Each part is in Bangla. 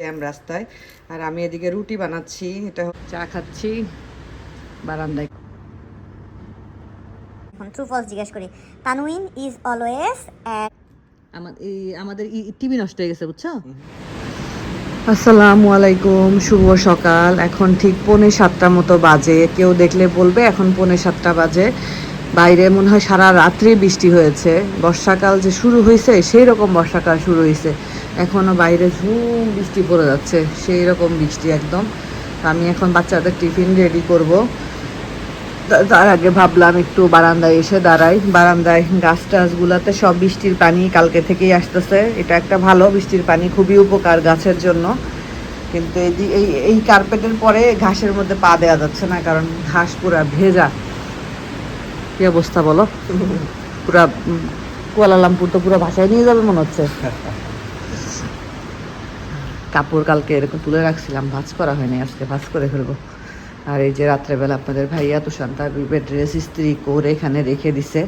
জ্যাম রাস্তায়। আর আমি এদিকে রুটি বানাচ্ছি এটা চা খাচ্ছি বারান্দায়। ট্রু ফলস জিজ্ঞেস করি। তানউইন ইজ অলওয়েজ আমাদের টিভি নষ্ট হয়ে গেছে বুঝছ? আসসালামু আলাইকুম শুভ সকাল। এখন ঠিক পৌনে সাতটা মতো বাজে। কেউ দেখলে বলবে এখন পৌনে সাতটা বাজে। বাইরে মনে হয় সারা রাত্রি বৃষ্টি হয়েছে। বর্ষাকাল যে শুরু হয়েছে, সেই রকম বর্ষাকাল শুরু হয়েছে। এখনও বাইরে ঝুম বৃষ্টি পড়ে যাচ্ছে, সেই রকম বৃষ্টি একদম। আমি এখন বাচ্চাদের টিফিন রেডি করব। তার আগে ভাবলাম একটু বারান্দায় এসে দাঁড়াই। বারান্দায় গাছ টাছগুলাতে সব বৃষ্টির পানি কালকে থেকেই আসতেছে। এটা একটা ভালো বৃষ্টির পানি, খুবই উপকার গাছের জন্য। কিন্তু এই এই কার্পেটের পরে ঘাসের মধ্যে পা দেওয়া যাচ্ছে না, কারণ ঘাস পুরা ভেজা। কি অবস্থা বলো? পুরা কুয়ালালামপুর তো পুরো ভাষায় নিয়ে যাবে মনে হচ্ছে। কাপড় কালকে এরকম তুলে রাখছিলাম, ভাজ করা হয়নি, আজকে ভাজ করে ফেলব। আর এই যে রাত্রেবেলা আপনাদের ভাইয়া তো শান্তা বিবের ড্রেস ইস্ত্রি করে এখানে রেখে দিছে।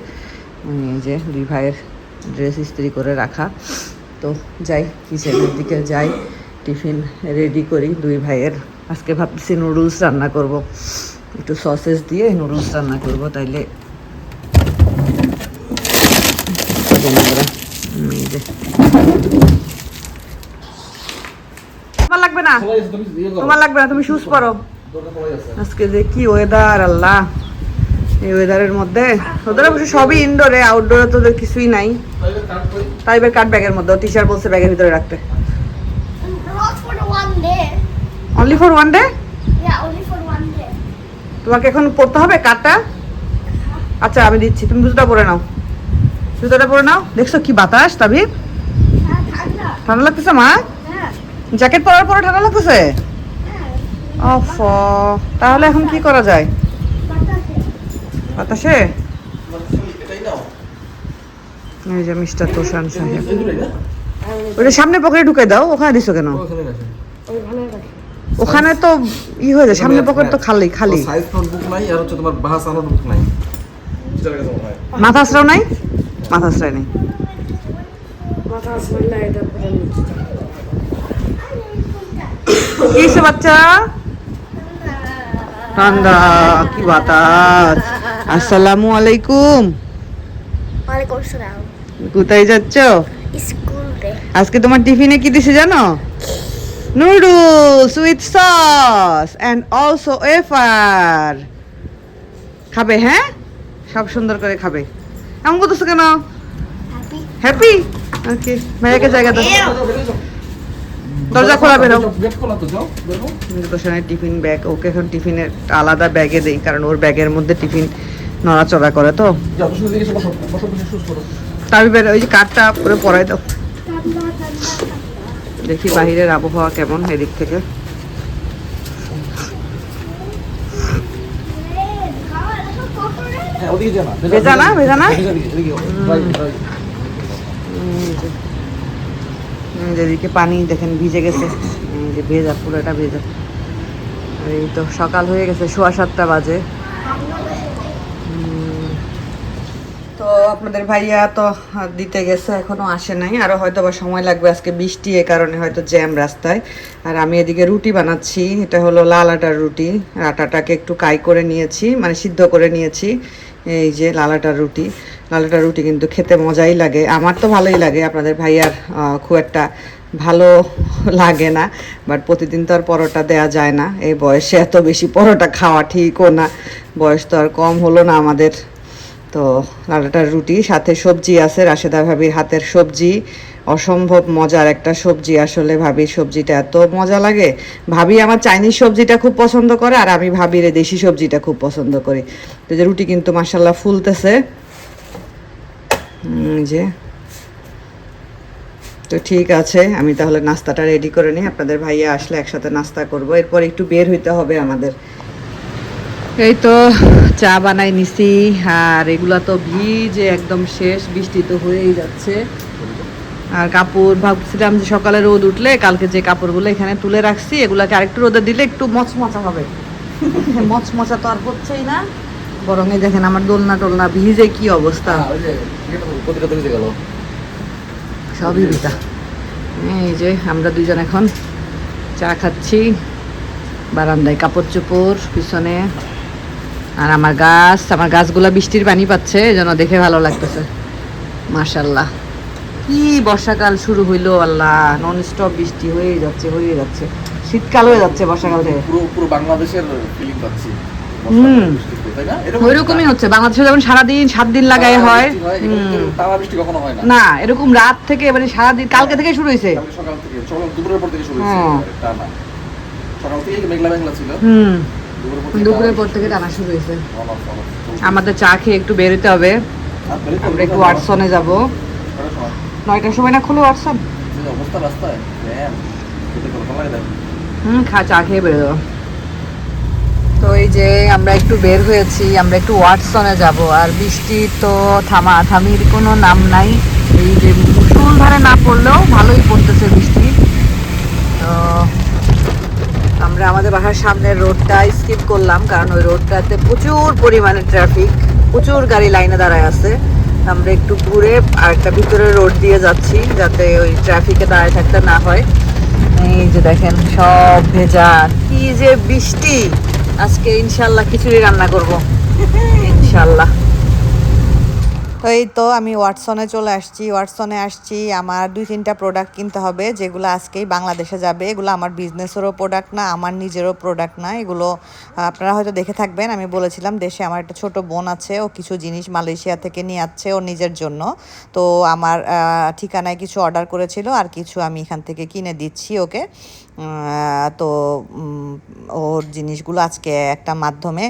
এই যে দুই ভাইয়ের ড্রেস ইস্ত্রি করে রাখা। তো যাই, কিচেনের দিকে যাই, টিফিন রেডি করি দুই ভাইয়ের। আজকে ভাবছি নুডলস রান্না করব। একটু সসেস দিয়ে নুডলস রান্না করব, তাইলে আমরা, উম, এই যে তোমার লাগবে না? তোমার লাগবে না তুমি শুজ পরো। আজকে যে কি ওয়েদার আল্লাহ। এই ওয়েদারের মধ্যে। ওদের অবশ্য সবই ইনডোরে আউটডোরে তো ওদের কিছুই নাই। তাই এবার কাট ব্যাগের মধ্যে টি শার্ট বলছে ব্যাগের ভিতরে রাখতে. Only for one day. তোমাকে এখন পড়তে হবে কাটটা আচ্ছা আমি দিচ্ছি তুমি জুতোটা পরে নাও। জুতোটা পরে নাও। দেখছ কি বাতাস হ্যাঁ ঠান্ডা লাগতেছে মা? হ্যাঁ জ্যাকেট পরার পরে ঠান্ডা লাগতেছে? হ্যাঁ অফ তাহলে এখন কি করা যায়? বাতাসে? বাতাসে এই যে মিস্টার তোষান সাহেব। ওটা সামনে পকেটে ঢুকে দাও ওখানে দিছো কেন? ওখানে তো ই হয়ে যায় সামনে পকেট তো খালি খালি। সাইজ নোটবুক নাই আর হচ্ছে তোমার ভাষা নোটবুক নাই। মাথা আশ্রাও নাই? মাথা আশ্রয় নেই কি বাচ্চা। ঠান্ডা কি বাতাস। আসসালামু আলাইকুম। কোথায় যাচ্ছ? আজকে তোমার টিফিনে কি দিছে জানো? Noodles with sauce and also এফার খাবে হ্যাঁ? সব সুন্দর করে খাবে। এমন করতেছো কেন? হ্যাপি হ্যাপি ওকে ভাইয়াকে জায়গা দাও। দরজা খোলা বেরো। টিফিন ব্যাগ ওকে এখন টিফিনের আলাদা ব্যাগে দেই কারণ ওর ব্যাগের মধ্যে টিফিন নড়াচড়া করে তো। বের ওই যে কাঠটা পুরো পরাই দাও। দেখি বাহিরের আবহাওয়া কেমন এদিক থেকে। হ্যাঁ ওদিকে যা না ভেজা না, ভেজা না? এদিকে, এদিকে, right, right. উম, যেদিকে পানি দেখেন ভিজে গেছে যে ভেজা পুরোটা ভেজা এই তো সকাল হয়ে গেছে সোয়া সাতটা বাজে তো আপনাদের ভাইয়া তো দিতে গেছে, এখনও আসে নাই। আরও হয়তো বা সময় লাগবে, আজকে বৃষ্টি এ কারণে হয়তো জ্যাম রাস্তায়। আর আমি এদিকে রুটি বানাচ্ছি, এটা হলো লাল আটার রুটি। আটাটাকে একটু কাই করে নিয়েছি মানে সিদ্ধ করে নিয়েছি, এই যে লাল আটার রুটি। লাল আটার রুটি কিন্তু খেতে মজাই লাগে। আমার তো ভালোই লাগে, আপনাদের ভাইয়ার খুব একটা ভালো লাগে না। বাট প্রতিদিন তো আর পরোটা দেওয়া যায় না। এই বয়সে এত বেশি পরোটা খাওয়া ঠিকও না। বয়স তো আর কম হলো না আমাদের। তো লালাটার রুটি, সাথে সবজি আছে, রাশেদা ভাবির হাতের সবজি। অসম্ভব মজার একটা সবজি আসলে ভাবির সবজিটা, এত মজা লাগে। ভাবি আমার চাইনিজ সবজিটা খুব পছন্দ করে আর আমি ভাবির দেশি সবজিটা খুব পছন্দ করি। তো যে রুটি কিন্তু মাসাল্লাহ ফুলতেছে। যে। তো ঠিক আছে, আমি তাহলে নাস্তাটা রেডি করে নিই। আপনাদের ভাইয়া আসলে একসাথে নাস্তা করব। এরপর একটু বের হইতে হবে আমাদের এই তো চা বানাই নিছি আর এগুলা তো ভিজে একদম শেষ বৃষ্টি তো হয়েই যাচ্ছে। আর কাপড় ভাবছিলাম যে সকালে রোদ উঠলে কালকে যে কাপড়গুলো এখানে তুলে রাখছি এগুলাকে আরেকটু রোদে দিলে একটু মচমচা হবে। মচমচা তো আর হচ্ছেই না বরং এই দেখেন আমার দোলনা টোলনা ভিজে কি অবস্থা। হ্যাঁ, সবই ভিজা। এই যে আমরা দুজন এখন চা খাচ্ছি বারান্দায় কাপড় চোপড় পিছনে আর আমার গাছ আমার গাছগুলো বৃষ্টির পানি পাচ্ছে জন্য দেখে ভালো লাগতেছে। মাশাল্লাহ কি বর্ষাকাল শুরু হইল আল্লাহ। নন স্টপ বৃষ্টি হয়ে যাচ্ছে হয়ে যাচ্ছে। শীতকাল হয়ে যাচ্ছে বর্ষাকাল থেকে। পুরো পুরো বাংলাদেশের ফিলিং পাচ্ছি। হুম। ওইরকমই হচ্ছে। বাংলাদেশে যেমন সারাদিন সাত দিন লাগাই হয় হয় না। না এরকম রাত থেকে এবারে সারাদিন কালকে থেকে শুরু হয়েছে। সকাল থেকে সকাল দুপুরের পর থেকে শুরু হয়েছে হ্যাঁ। সকাল থেকে মেঘলা মেঘলা ছিল। হুম। দুপুরের পর থেকে টানা শুরু হয়েছে। আমাদের চা খেয়ে একটু বেরোতে হবে আমরা একটু ওয়াটসনে যাব? নয়টার সময় না খুলে ওয়াটসন। হুম, খা, চা খেয়ে বেরো তো এই যে আমরা একটু বের হয়েছি, আমরা একটু ওয়াটসনে যাব আর বৃষ্টি তো থামা, থামির কোনো নাম নাই এই যে মুসুলধারে না পড়লেও ভালোই পড়তেছে বৃষ্টি তো আমরা আমাদের বাসার সামনের রোডটা স্কিপ করলাম, কারণ ওই রোডটাতে প্রচুর পরিমাণে ট্রাফিক প্রচুর গাড়ি লাইনে দাঁড়ায় আছে। আমরা একটু ঘুরে আর একটা ভিতরে রোড দিয়ে যাচ্ছি, যাতে ওই ট্রাফিকে দাঁড়ায় থাকতে না হয়। এই যে দেখেন, সব ভেজা কি যে বৃষ্টি! আজকে ইনশাল্লাহ খিচুড়ি রান্না করব। ইনশাল্লাহ। তো এই তো আমি ওয়াটসনে চলে আসছি ওয়াটসনে আসছি। আমার দুই তিনটা প্রোডাক্ট কিনতে হবে, যেগুলো আজকেই বাংলাদেশে যাবে। এগুলো আমার বিজনেসেরও প্রোডাক্ট না, আমার নিজেরও প্রোডাক্ট না। এগুলো, আপনারা হয়তো দেখে থাকবেন, আমি বলেছিলাম দেশে আমার একটা ছোট বোন আছে, ও কিছু জিনিস মালয়েশিয়া থেকে নিয়ে যাচ্ছে ওর নিজের জন্য। তো আমার ঠিকানায় কিছু অর্ডার করেছিল আর কিছু আমি এখান থেকে কিনে দিচ্ছি ওকে। তো ওর জিনিসগুলো আজকে একটা মাধ্যমে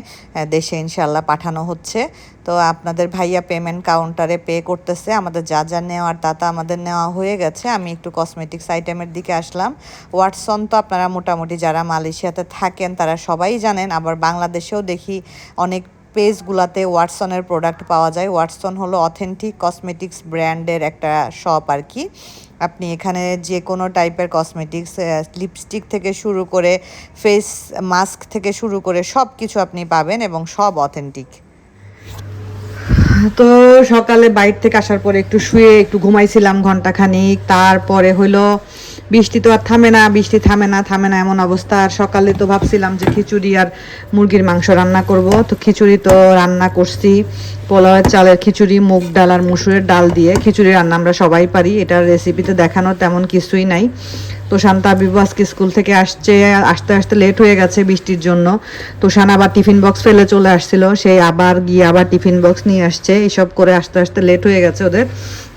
দেশে ইনশাল্লাহ পাঠানো হচ্ছে। তো আপনাদের ভাইয়া পেমেন্ট কাউন্টারে পে করতেছে। আমাদের যা যা নেওয়ার তা তা আমাদের নেওয়া হয়ে গেছে। আমি একটু কসমেটিক্স আইটেমের দিকে আসলাম। ওয়াটসন তো আপনারা মোটামুটি যারা মালয়েশিয়াতে থাকেন, তারা সবাই জানেন। আবার বাংলাদেশেও দেখি অনেক পেজগুলোতে ওয়াটসনের প্রোডাক্ট পাওয়া যায়। ওয়াটসন হলো অথেন্টিক কসমেটিক্স ব্র্যান্ডের একটা শপ আর কি। আপনি এখানে যে কোনো টাইপের কসমেটিক্স লিপস্টিক থেকে শুরু করে ফেস মাস্ক থেকে শুরু করে সব কিছু আপনি পাবেন এবং সব অথেন্টিক তো সকালে বাইর থেকে আসার পরে একটু শুয়ে একটু ঘুমাইছিলাম ঘণ্টা খানিক তারপরে হইল বৃষ্টি তো আর থামে না, বৃষ্টি থামে না থামে না এমন অবস্থা। আর সকালে তো ভাবছিলাম যে খিচুড়ি আর মুরগির মাংস রান্না করব, তো খিচুড়ি তো রান্না করছি। পোলাওয়ের চালের খিচুড়ি, মুগ ডাল আর মুসুরের ডাল দিয়ে খিচুড়ি রান্না আমরা সবাই পারি। এটার রেসিপিতে দেখানোর তেমন কিছুই নাই। তোষান তাবিবু আজকে স্কুল থেকে আসছে, আসতে আসতে লেট হয়ে গেছে বৃষ্টির জন্য। তোষান আবার টিফিন বক্স ফেলে চলে আসছিল সে আবার গিয়ে আবার টিফিন বক্স নিয়ে আসছে। এইসব করে আসতে আসতে লেট হয়ে গেছে ওদের।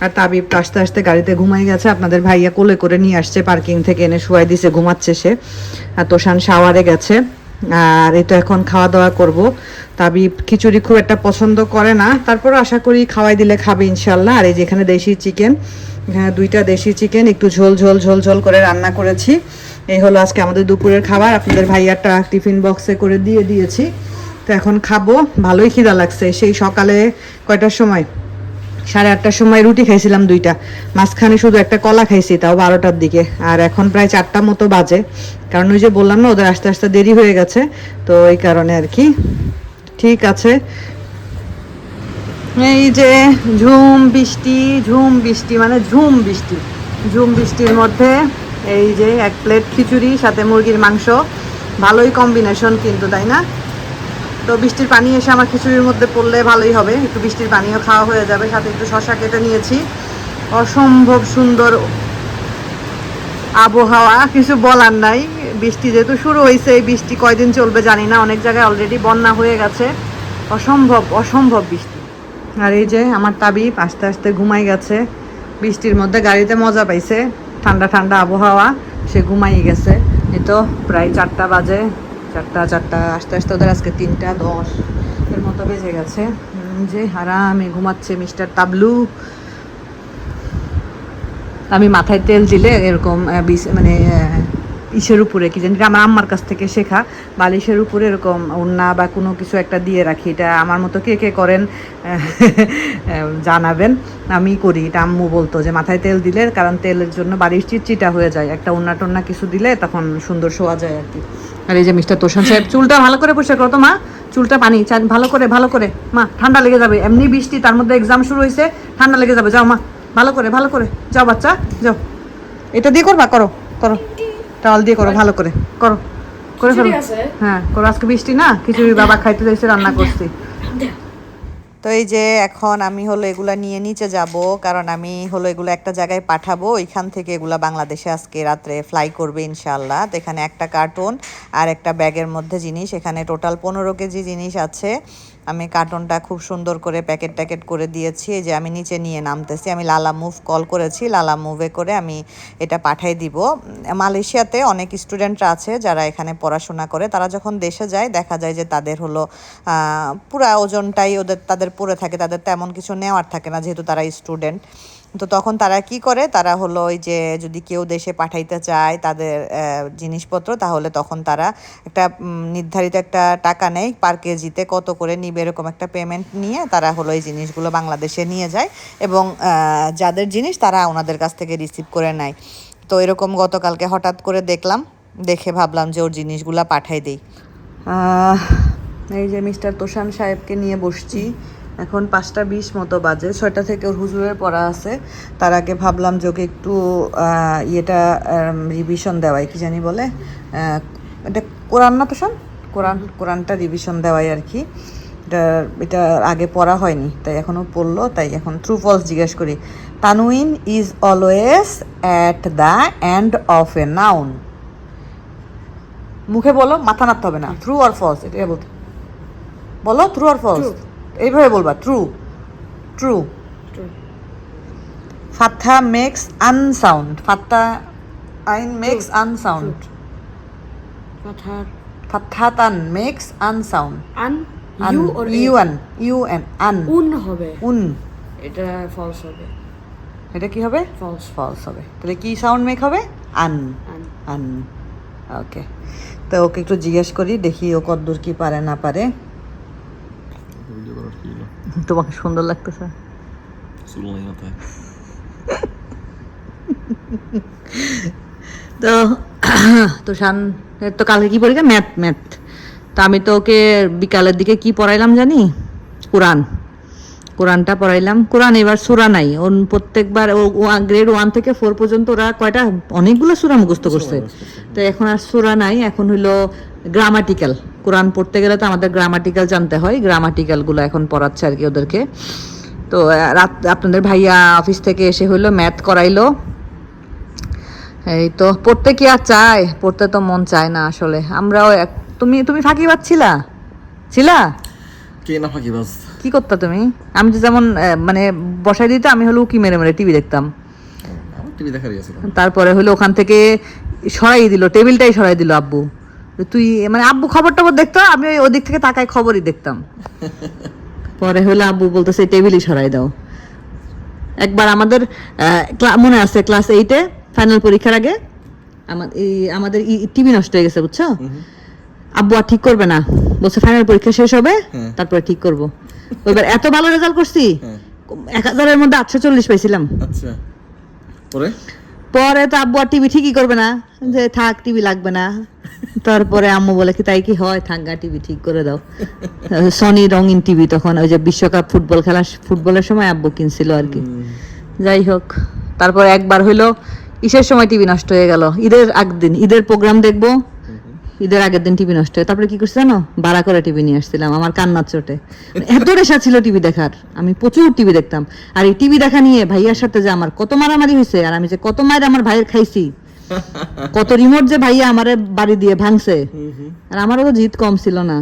আর তাবিব তো আসতে আসতে গাড়িতে ঘুমাই গেছে, আপনাদের ভাইয়া কোলে করে নিয়ে আসছে পার্কিং থেকে এনে শুয়াই দিছে, ঘুমাচ্ছে সে। আর তোষান শাওয়ারে গেছে। আর তো এখন খাওয়া দাওয়া করব। তাবিব খিচুড়ি খুব একটা পছন্দ করে না। তারপর আশা করি খাওয়াই দিলে খাবে ইনশাল্লাহ আর এই যেখানে দেশি চিকেন হ্যাঁ দুইটা দেশি চিকেন, একটু ঝোল ঝোল ঝোল ঝোল করে রান্না করেছি। এই হলো আজকে আমাদের দুপুরের খাবার। আপনাদের ভাইয়াটা টিফিন বক্সে করে দিয়ে দিয়েছি। তো এখন খাব। ভালোই খিদা লাগছে সেই সকালে কয়টার সময়? সাড়ে আটটার সময় রুটি খাইছিলাম দুইটা। মাঝখানে শুধু একটা কলা খাইছি, তাও বারোটার দিকে। আর এখন প্রায় চারটা মতো বাজে। কারণ ওই যে বললাম না, ওদের আস্তে আস্তে দেরি হয়ে গেছে। তো এই কারণে আর কি। ঠিক আছে। এই যে ঝুম বৃষ্টি ঝুম বৃষ্টি মানে ঝুম বৃষ্টি। ঝুম বৃষ্টির মধ্যে এই যে এক প্লেট খিচুড়ি, সাথে মুরগির মাংস। ভালোই কম্বিনেশন কিন্তু, তাই না? তো বৃষ্টির পানি এসে আমার খিচুড়ির মধ্যে পড়লে ভালোই হবে। একটু বৃষ্টির পানিও খাওয়া হয়ে যাবে, সাথে একটু শশা কেটে নিয়েছি। অসম্ভব সুন্দর আবহাওয়া, কিছু বলার নাই। বৃষ্টি যেহেতু শুরু হয়েছে এই বৃষ্টি কয়দিন চলবে জানি না, অনেক জায়গায় অলরেডি বন্যা হয়ে গেছে। অসম্ভব অসম্ভব বৃষ্টি। আর এই যে আমার তাবি আস্তে আস্তে ঘুমাই গেছে, বৃষ্টির মধ্যে গাড়িতে মজা পাইছে। ঠান্ডা ঠান্ডা আবহাওয়া, সে ঘুমাই গেছে। এই তো প্রায় চারটা বাজে। চারটা চারটা, আস্তে আস্তে ওদের আজকে তিনটা, দশ। এর মতো বেজে গেছে। যে আরামে ঘুমাচ্ছে মিস্টার তাবলু। আমি মাথায় তেল দিলে এরকম মানে ইসের উপরে, কি জানি, আমার আম্মার কাছ থেকে শেখা, বালিশের উপরে এরকম ওড়না বা কোনো কিছু একটা দিয়ে রাখি। এটা আমার মতো কে কে করেন জানাবেন। আমি করি। এটা আম্মু বলতো যে, মাথায় তেল দিলে, কারণ তেলের জন্য বালিশ চিটচিটা হয়ে যায়। একটা ওড়না টোন্না কিছু দিলে তখন সুন্দর শোয়া যায় আর কি। আর এই যে মিস্টার তোষান সাহেব চুলটা ভালো করে পরিষ্কার করো তো মা। চুলটা পানি চান ভালো করে ভালো করে। মা ঠান্ডা লেগে যাবে। এমনি বৃষ্টি তার মধ্যে এক্সাম শুরু হয়েছে ঠান্ডা লেগে যাবে। যাও মা ভালো করে ভালো করে। যাও বাচ্চা যাও। এটা দিয়ে করবা? করো করো। টাওয়াল দিয়ে করো ভালো করে। করো। করে ফেলো। হ্যাঁ করো। আজকে বৃষ্টি না কিছু বাবা খাইতে চাইছে রান্না করছি। তো এই যে এখন আমি হলো এগুলা নিয়ে নিচে যাব, কারণ আমি হলো এগুলো একটা জায়গায় পাঠাবো, ওইখান থেকে এগুলা বাংলাদেশে আজকে রাত্রে ফ্লাই করবে ইনশাল্লাহ তো এখানে একটা কার্টুন আর একটা ব্যাগের মধ্যে জিনিস, এখানে টোটাল পনেরো কেজি জিনিস আছে। আমি কার্টনটা খুব সুন্দর করে প্যাকেট ট্যাকেট করে দিয়েছি। যে আমি নিচে নিয়ে নামতেছি। আমি লালা মুভ কল করেছি। লালা মুভে করে আমি এটা পাঠাই দিব। মালয়েশিয়াতে অনেক স্টুডেন্টরা আছে যারা এখানে পড়াশোনা করে। তারা যখন দেশে যায়, দেখা যায় যে তাদের হলো পুরা ওজনটাই ওদের, তাদের পরে থাকে। তাদের তেমন কিছু নেওয়ার থাকে না যেহেতু তারা স্টুডেন্ট। তো তখন তারা কি করে? তারা হলো ওই যে যদি কেউ দেশে পাঠাইতে চায় তাদের জিনিসপত্র, তাহলে তখন তারা একটা নির্ধারিত একটা টাকা নেয় পার কেজিতে কত করে নিবে এরকম একটা পেমেন্ট নিয়ে তারা হলো এই জিনিসগুলো বাংলাদেশে নিয়ে যায় এবং যাদের জিনিস তারা ওনাদের কাছ থেকে রিসিভ করে নেয়। তো এরকম গতকালকে হঠাৎ করে দেখলাম, দেখে ভাবলাম যে ওর জিনিসগুলো পাঠাই দিই। এই যে মিস্টার তোষান সাহেবকে নিয়ে বসছি। এখন পাঁচটা বিশ মতো বাজে ছয়টা থেকে ওর হুজুরের পড়া আছে। তার আগে ভাবলাম যে ওকে একটু ইয়েটা রিভিশন দেওয়াই কি জানি বলে এটা কোরআন না তোষান কোরআন কোরআনটা রিভিশন দেওয়াই আর কি। এটা এটা আগে পড়া হয়নি তাই এখনও পড়ল তাই এখন ট্রু ফলস জিজ্ঞেস করি। তানুইন is always at the end of a noun মুখে বলো মাথা নাড়তে হবে না। থ্রু আর ফলস এটা বলতে। বলো থ্রু আর ফলস এইভাবে বলবা ট্রু ট্রু. ফাথা মেক্স আনসাউন্ড ফাথা আইন মেক্স আনসাউন্ড ফাথাতান মেক্স আনসাউন্ড আন ইউ অর ইউ আন ইউ এন আন উন হবে। উন এটা ফলস হবে। এটা কি হবে? ফলস ফলস হবে। তাহলে কি সাউন্ড মেক হবে? আন আন আন ওকে তো ওকে একটু জিজ্ঞেস করি দেখি ও কদ্দূর কি পারে না পারে ভিডিও করার কি হলো তোমাকে সুন্দর লাগতেছে। চুল নাই মাথায়। তো তো শান তো কালকে কি পরীক্ষা? Math math. তো আমি তো ওকে বিকালের দিকে কি পড়াইলাম জানি? কোরআন। কোরআনটা পড়াইলাম। কোরআন এবার সুরা নাই। ওর প্রত্যেকবার ও গ্রেড ওয়ান থেকে ফোর পর্যন্ত ওরা কয়টা? অনেকগুলো সুরা মুখস্থ করছে। তো এখন আর সুরা নাই। এখন হইল গ্রামাটিক্যাল কোরআন পড়তে গেলে তো আমাদের গ্রামাটিক্যাল জানতে হয়। গ্রামাটিক্যালগুলো এখন পড়াচ্ছে আর কি ওদেরকে। তো রাত আপনাদের ভাইয়া অফিস থেকে এসে হইল ম্যাথ করাইলো। এই তো পড়তে কি আর চায়? পড়তে তো মন চায় না আসলে। আমরাও এক- তুমি তুমি ফাঁকি পাচ্ছিলা ছিলা? কে না ফাঁকি কি করতা তুমি? আমি তো যেমন মানে বসাই দিতে আমি হলো উকি মেরে মেরে টিভি দেখতাম। টিভি দেখার ছিল তারপরে হলো ওখান থেকে সরাই দিল টেবিলটাই সরাই দিল আব্বু। তুই মানে আব্বু খবর টবর দেখতো? আমি ওই ওদিক থেকে তাকায় খবরই দেখতাম। পরে হলো আব্বু বলতেছে টেবিলই সরাই দাও। একবার আমাদের মনে আছে ক্লাস এইটে ফাইনাল পরীক্ষার আগে? আমাদের টিভি নষ্ট হয়ে গেছে বুঝছ? আব্বু আর ঠিক করবে না। বলছে ফাইনাল পরীক্ষা শেষ হবে হ্যাঁ। তারপরে ঠিক করব। এবার এত ভালো রেজাল্ট করছি হ্যাঁ। এক হাজারের মধ্যে আটশো চল্লিশ পাইছিলাম। আচ্ছা। পরে তো আব্বু আর টিভি ঠিকই করবে না। যে থাক টিভি লাগবে না। তারপরে আম্মু বলে কি তাই কি হয়? থাক টিভি ঠিক করে দাও। সনি রঙিন টিভি তখন ওই যে বিশ্বকাপ ফুটবল খেলা ফুটবলের সময় আব্বু কিনছিল আর কি। যাই হোক তারপর একবার হইল ঈশের সময় টিভি নষ্ট হয়ে গেল। ঈদের আগদিন ঈদের প্রোগ্রাম দেখব। ঈদের আগের দিন টিভি নষ্ট হয়ে তারপরে কি করছে জানো? ভাড়া করে টিভি নিয়ে আসছিলাম, আমার কান্নার চোটে। এত নেশা ছিল টিভি দেখার। আমি প্রচুর টিভি দেখতাম। আর এই টিভি দেখা নিয়ে ভাইয়ার সাথে যে আমার কত মারামারি হয়েছে, আর আমি যে কত মায়ের আমার ভাইয়ের খাইছি, কত রিমোট যে ভাইয়া আমারে বাড়ি দিয়ে ভাঙছে, আর আমারও তো জিত কম ছিল না।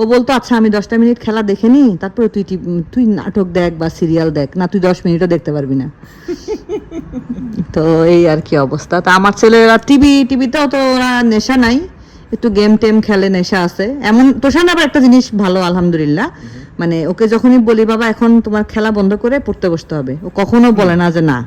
ও বলতো আচ্ছা আমি দশটা মিনিট খেলা দেখে নি তারপরে তুই তুই নাটক দেখ বা সিরিয়াল দেখ। না, তুই দশ মিনিটও দেখতে পারবি না। তো এই আর কি অবস্থা। তা আমার ছেলেরা টিভি টিভিতেও তো ওরা নেশা নাই। একটু গেম টেম খেলে নেশা আছে। এমন তোষান আবার একটা জিনিস ভালো আলহামদুলিল্লাহ। মানে ওকে যখনই বলি বাবা এখন তোমার খেলা বন্ধ করে পড়তে বসতে হবে। ও কখনো বলে না যে না।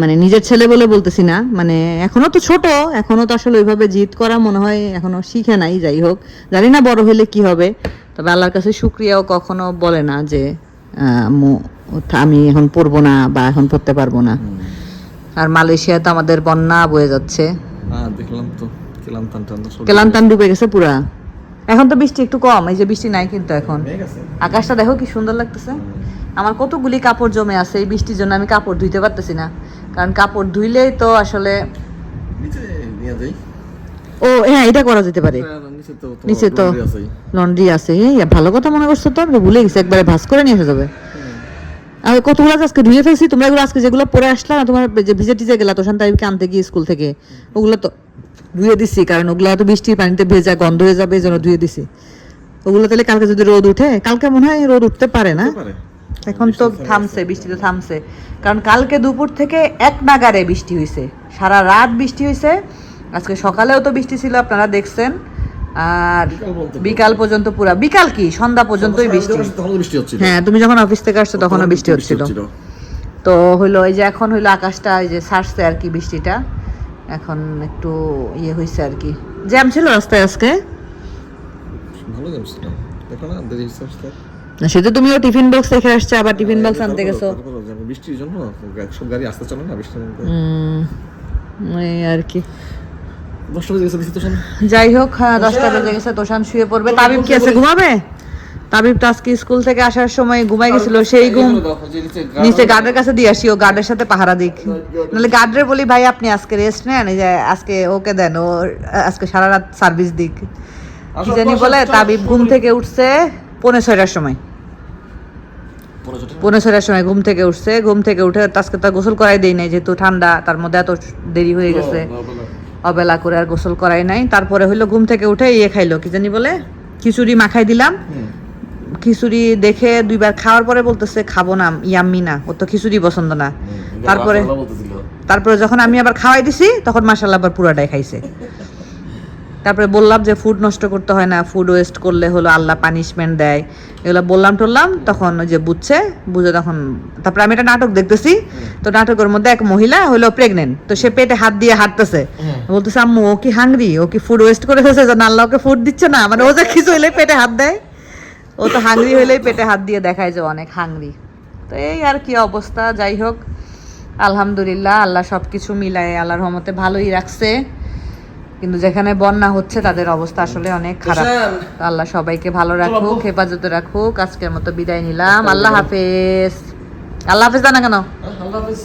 মানে নিজের ছেলে বলে বলতেছি না। মানে এখনও তো ছোট এখনও তো আসলে ওইভাবে জিদ করা মনে হয় এখনও শিখে নাই যাই হোক। জানি না বড় হলে কি হবে। তবে আল্লাহর কাছে শুক্রিয়াও কখনো বলে না যে আমি এখন পড়ব না বা এখন পড়তে পারব না। আর মালয়েশিয়াতে আমাদের বন্যা বয়ে যাচ্ছে। হ্যাঁ দেখলাম তো। কেলান্তান ডুবে গেছে পুরা। এখন তো বৃষ্টি একটু কম এই যে বৃষ্টি নাই কিন্তু এখন। আকাশটা দেখো কি সুন্দর লাগতেছে। আমার কতগুলি কাপড় জমে আছে এই বৃষ্টির জন্য আমি কাপড় ধুইতে পারতেছি না। কারণ কাপড় ধুইলেই তো আসলে ও হ্যাঁ এটা করা যেতে পারে। হ্যাঁ, নিচে তো তো। লন্ড্রি আছে। এই ভালো কথা মনে করছ তো? আমি ভুলে গেছি একবারে ভাস করে নিয়ে এসে যাবে। আমি কতগুলো আজকে ধুয়ে ফেলছি। তোমরা এগুলো আজকে যেগুলো পরে আসলা না তোমার যে ভিজে টিজে গেলা তোষান তাইকে আনতে গিয়ে স্কুল থেকে ওগুলো তো ধুয়ে দিছি কারণ ওগুলো তো বৃষ্টির পানিতে ভেজা গন্ধ হয়ে যাবে এই জন্য ধুয়ে দিছি। ওগুলো তাহলে কালকে যদি রোদ উঠে কালকে মনে হয় রোদ উঠতে পারে না। এখন তো থামছে বৃষ্টি তো থামছে। কারণ কালকে দুপুর থেকে এক নাগারে বৃষ্টি হয়েছে সারা রাত বৃষ্টি হয়েছে আজকে সকালেও তো বৃষ্টি ছিল আপনারা দেখছেন। আর বিকাল পর্যন্ত। পুরা। বিকাল কি? সন্ধ্যা পর্যন্তই বৃষ্টি। হ্যাঁ তুমি যখন অফিস থেকে আসছো তখনও বৃষ্টি হচ্ছিল। তো হইল এই যে এখন হইল আকাশটা এই যে ছাড়ছে আর কি বৃষ্টিটা। এখন একটু ইয়ে হয়েছে আর কি। জ্যাম ছিল রাস্তায় আজকে? ভালো যাচ্ছে না দেখো না দেরি আসতে। না, সেটা তুমিও টিফিন বক্স রেখে আসছে আবার টিফিন বক্স আনতে গেছো। বৃষ্টির জন্য সব গাড়ি আসতে চলে না বৃষ্টির মধ্যে। এই আর কি। যাই হোক হ্যাঁ দশটা বেজে গেছে তোষান শুয়ে পড়বে। তাবিব কি আছে ঘুমাবে? তাবিব তো আজকে স্কুল থেকে আসার সময় ঘুমাই গেছিল সেই ঘুম নিচে গার্ডের কাছে দিয়ে আসি ও গার্ডের সাথে পাহারা দিক। নাহলে গার্ডের বলি ভাই আপনি আজকে রেস্ট নেন যে আজকে ওকে দেন ও আজকে সারা রাত সার্ভিস দিক। কি জানি বলে তাবিব ঘুম থেকে উঠছে পৌনে ছয়টার সময়। পৌনে ছয়টার সময় ঘুম থেকে উঠছে ঘুম থেকে উঠে আজকে তো গোসল করাই দেই নাই যেহেতু ঠান্ডা তার মধ্যে এত দেরি হয়ে গেছে। অবেলা। করে আর গোসল করাই নাই। তারপরে হইল ঘুম থেকে উঠে ইয়ে খাইলো কি জানি বলে খিচুড়ি মাখাই দিলাম। খিচুড়ি দেখে দুইবার খাওয়ার পরে বলতেছে খাব না ইয়াম্মি না ও তো খিচুড়ি পছন্দ না। তারপরে তারপরে যখন আমি আবার খাওয়াই দিছি তখন মাসাল্লাহ আবার পুরাটাই খাইছে। তারপরে বললাম যে ফুড নষ্ট করতে হয় না ফুড ওয়েস্ট করলে হলো আল্লাহ পানিশমেন্ট দেয়। এগুলো বললাম টললাম তখন ওই যে বুঝছে বুঝে তখন তারপরে আমি একটা নাটক দেখতেছি। তো নাটকের মধ্যে এক মহিলা হলো প্রেগনেন্ট তো সে পেটে হাত দিয়ে হাঁটতেছে। বলতেছে আম্মু ও কি হাংরি ও কি ফুড ওয়েস্ট করে ফেলছে? যে আল্লাহ ওকে ফুড দিচ্ছে না? মানে ও যে কিছু হইলে পেটে হাত দেয়। ও তো হাংরি হইলেই পেটে হাত দিয়ে দেখায় যে অনেক হাংরি। তো এই আর কি অবস্থা যাই হোক আলহামদুলিল্লাহ আল্লাহ সব কিছু মিলায় আল্লাহর রহমতে ভালোই রাখছে। কিন্তু যেখানে বন্যা হচ্ছে তাদের অবস্থা আসলে অনেক খারাপ। আল্লাহ সবাইকে ভালো রাখুক হেফাজতে রাখুক আজকের মতো বিদায় নিলাম। আল্লাহ হাফেজ। আল্লাহ হাফেজ জানা কেন? আল্লাহ হাফেজ।